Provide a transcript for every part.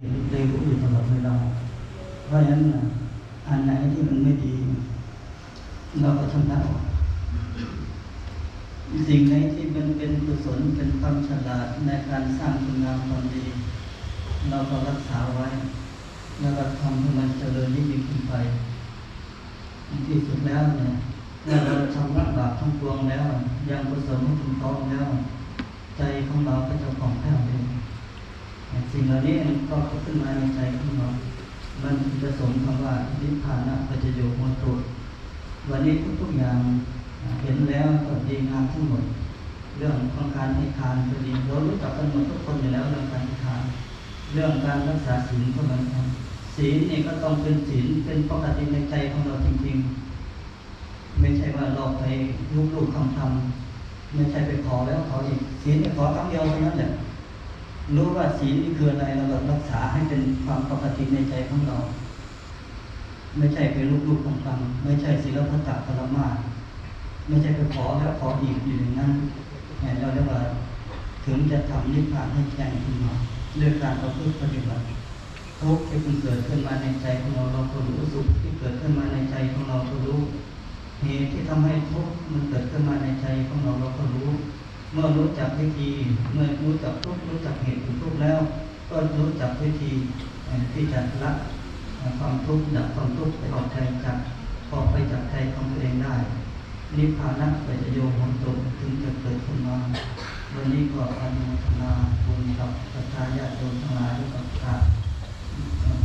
เร็วอยู่ตลอดเวลา เพราะฉะนั้นอันไหนที่มันไม่ดี เราก็ชำระออก สิ่งไหนที่มันเป็นกุศลเป็นความฉลาดในการสร้างคุณงามความดี เราก็รักษาไว้ แล้วก็ทำให้มันเจริญยิ่งยิ่งขึ้นไป ที่สุดแล้วเนี่ยเมื่อเราชำระบาปทั้งปวงแล้ว ยังกุศลให้ถึงพร้อมแล้ว ใจของเราก็จะผ่องแผ้ว สิ่งเหล่านี้ก็ขึ้นมาในใจของเรามันจะสมคำว่านิพพานะปัจจโยโหตุวันนี้ทุกๆอย่างเห็นแล้วก็ดีงามทั้งหมด เรื่องของการให้ทานก็ดีเรารู้จักกันหมดทุกคนอยู่แล้วเรื่องการให้ทาน เรื่องการรักษาศีลก็เหมือนกันศีลนี่ก็ต้องเป็นศีลเป็นปกติในใจของเราจริงๆ ไม่ใช่ว่าเราไปลูกๆคำทำๆไม่ใช่ไปขอแล้วขออีกศีลเนี่ยขอครั้งเดียวเท่านั้นแหละ รู้ว่าศีลนี่คืออะไรเราก็รักษาให้เป็นความปกติในใจของเรา ไม่ใช่ไปลูกๆคำทำๆไม่ใช่ศีลพัตตปรมาไม่ใช่ไปขอแล้วขออีกอยู่อย่างนั้นเนี่ยเราเรียกว่าถึงจะทำนิพพานให้แจ้งขึ้นมาด้วยการประพฤติปฏิบัติทุกข์ที่มันเกิดขึ้นมาในใจของเราเราก็รู้สุขที่เกิดขึ้นมาในใจของเราก็รู้เหตุที่ทำให้ทุกข์มันเกิดขึ้นมาในใจของเราเราก็รู้ เมื่อรู้จักวิธี เมื่อรู้จักทุกรู้จักเหตุของทุกแล้ว ก็รู้จักวิธีที่จะละความทุกข์ดับความทุกข์ไปออกใจจากออกไปจากใจของตัวเองได้ นิพพานะปัจจโยโหตุถึงจะเกิดขึ้นมาวันนี้ก็อนุโมทนาบุญกับศรัทธาญาติโยมทั้งหลายด้วยกับกราบ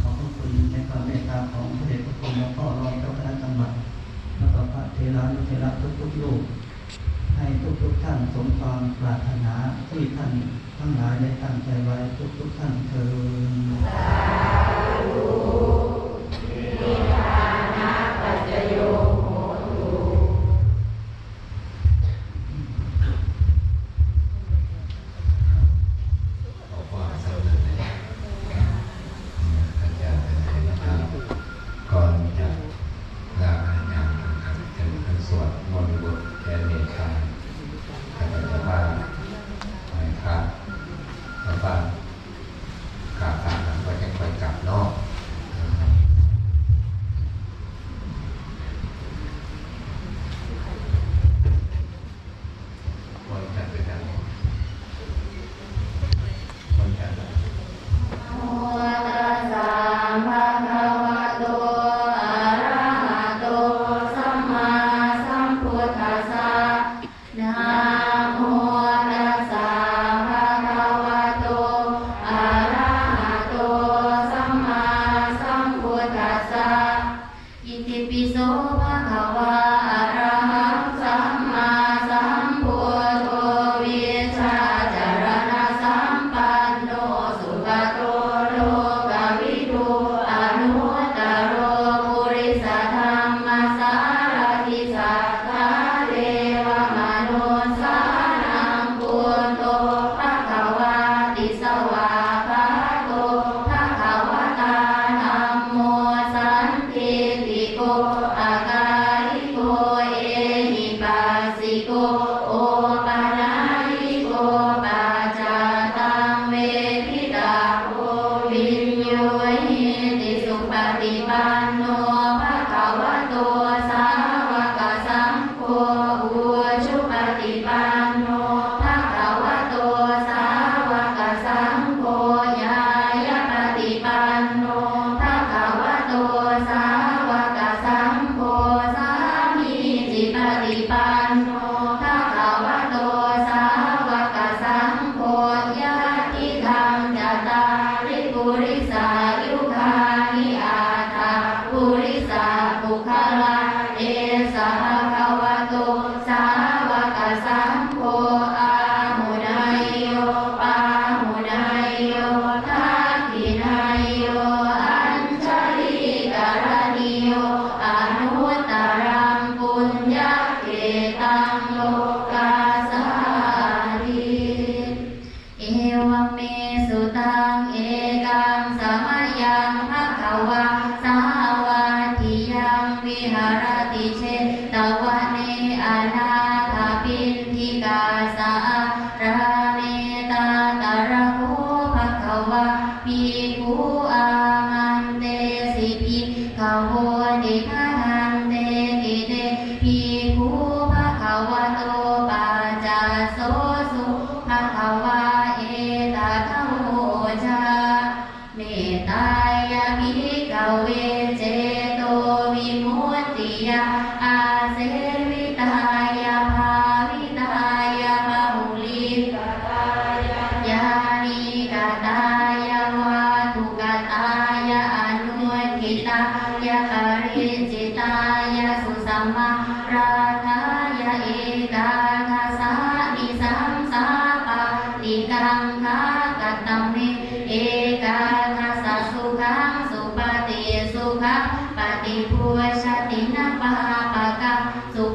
ขอบพระคุณในความเมตตาของพระเดชพระคุณหลวงพ่อรองเจ้าคณะจังหวัดแล้วก็พระเทรานุเทระทุกๆรูป ทุกทุกท่านสมความปรารถนาที่ท่านทั้งหลายได้ตั้งใจไว้ทุกทุกท่านเถิด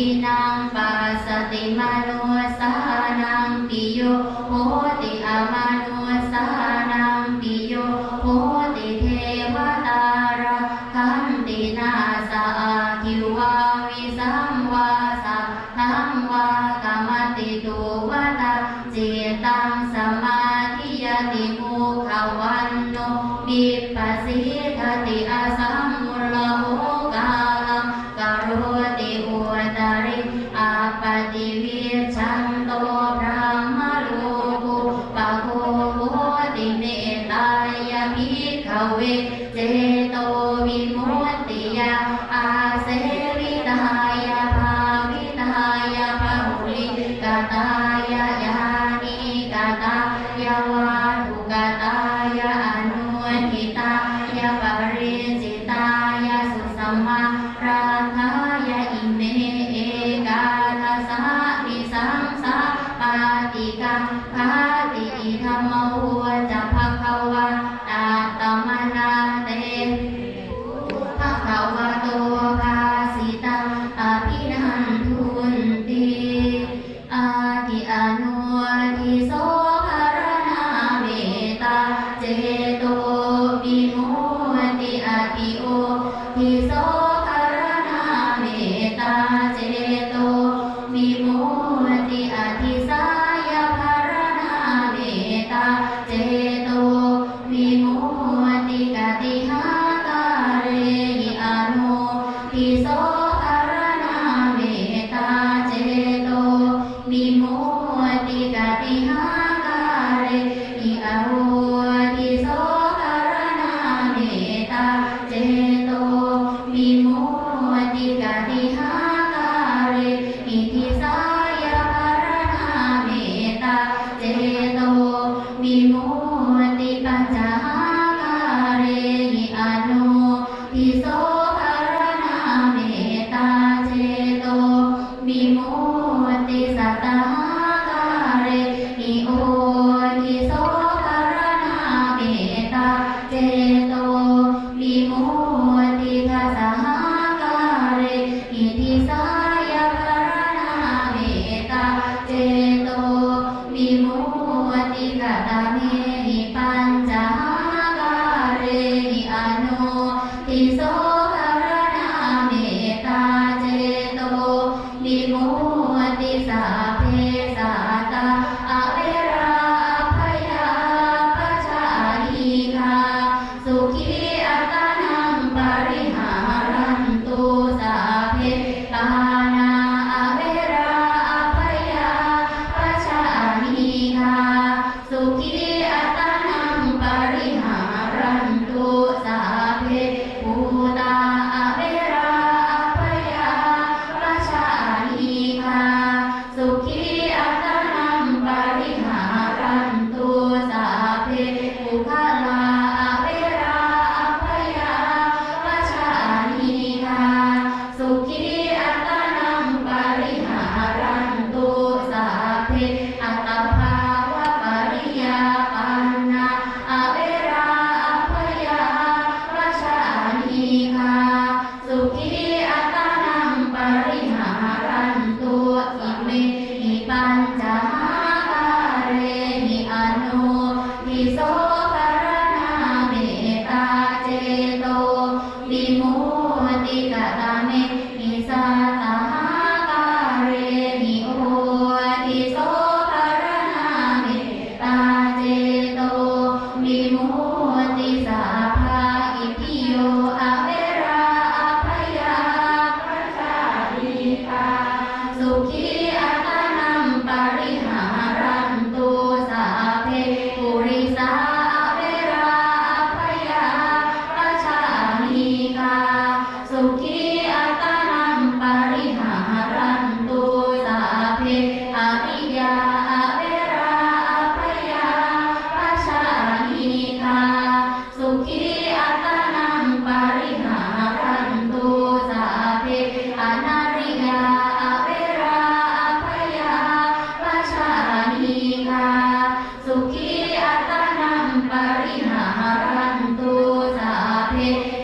สุปิ ทิโทิโา